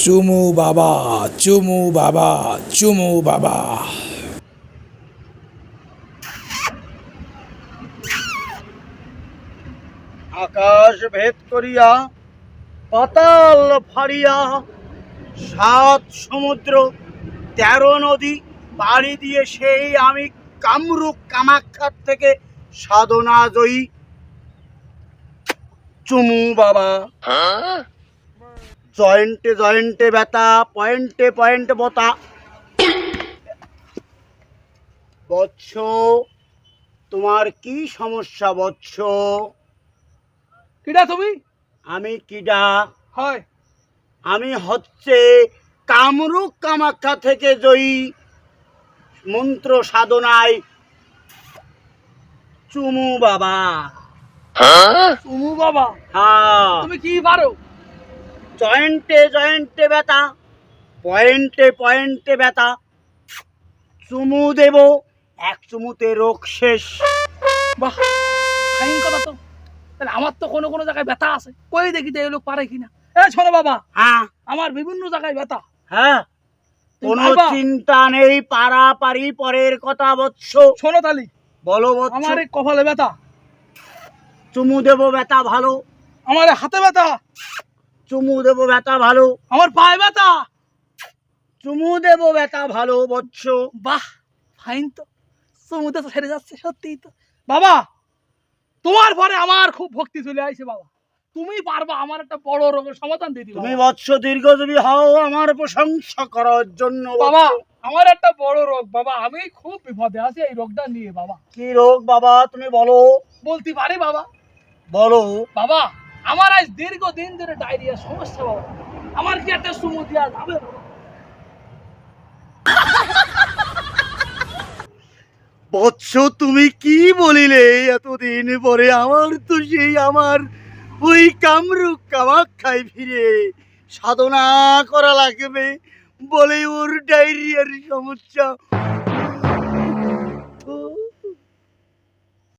চুমু বাবা চুমু বাবা চুমু বাবা। আকাশ ভেদ করিয়া পাতাল ফাড়িয়া সাত সমুদ্র তেরো নদী পাড়ি দিয়ে সেই আমি কামরূপ কামাখ্যার থেকে সাধনা জয়ী। চুমু বাবা। জয়েন্টে জয়েন্টে ব্যথা পয়েন্টে পয়েন্টে বতা। বৎস তোমার কি সমস্যা বৎস? কিডা তুমি? আমি কিডা। হয়। আমি হচ্ছে কামরূপ কামাখ্যা থেকে জয়ী। মন্ত্র সাধনায়। চুমু বাবা। চুমু বাবা? হ্যাঁ। তুমি কি পারো? জয়েন্টে জয়েন্টে ব্যথা পয়েন্টে পয়েন্টে ব্যথা। চুমু দেব এক চুমুতে রোগ শেষ। বাহ ফাইন কথা তো। তাহলে আমার তো কোনো কোনো জায়গায় ব্যথা আছে। কই দেখি যে এই লোক পারে কিনা। এ শোনো বাবা। হ্যাঁ। আমার বিভিন্ন জায়গায় ব্যথা। হ্যাঁ। কোনো চিন্তা নেই পারাপারি পরের কথা বৎস। শোনো তালি। বলো বৎস। আমার এই কপালে ব্যথা। চুমু দেব ব্যথা ভালো। আমার হাতে ব্যথা। চুমু দেব ব্যথা ভালো। আমার পায়ে ব্যথা। চুমু দেব ব্যথা ভালো বৎস। বাহ ফাইন তো। চুমুতে তো সেরে যাচ্ছে সত্যিই তো। বাবা তোমার পরে আমার খুব ভক্তি চলে আইছে বাবা। তুমি পারবা আমার একটা বড় রোগের সমাধান দিয়ে দিবা তুমি বৎস দীর্ঘজীবী হও আমার প্রশংসা করার জন্য বাবা আমার একটা বড় রোগ বাবা। আমি খুব বিপদে আছি এই রোগটা নিয়ে বাবা। কি রোগ বাবা? তুমি বলো। বলতে পারি বাবা। বলো। বাবা আমার আজ দীর্ঘদিন ধরে ডায়রিয়া, সমস্যা বাবা। আমার কি একটা সুমু দেওয়া যাবে? বৎস, তুমি কি বলিলে এতদিন পরে? আমার তো সেই আমার ওই কামরূপ কামাখ্যায় ফিরে সাধনা করা লাগবে বলে ওর ডায়রিয়ার সমস্যা।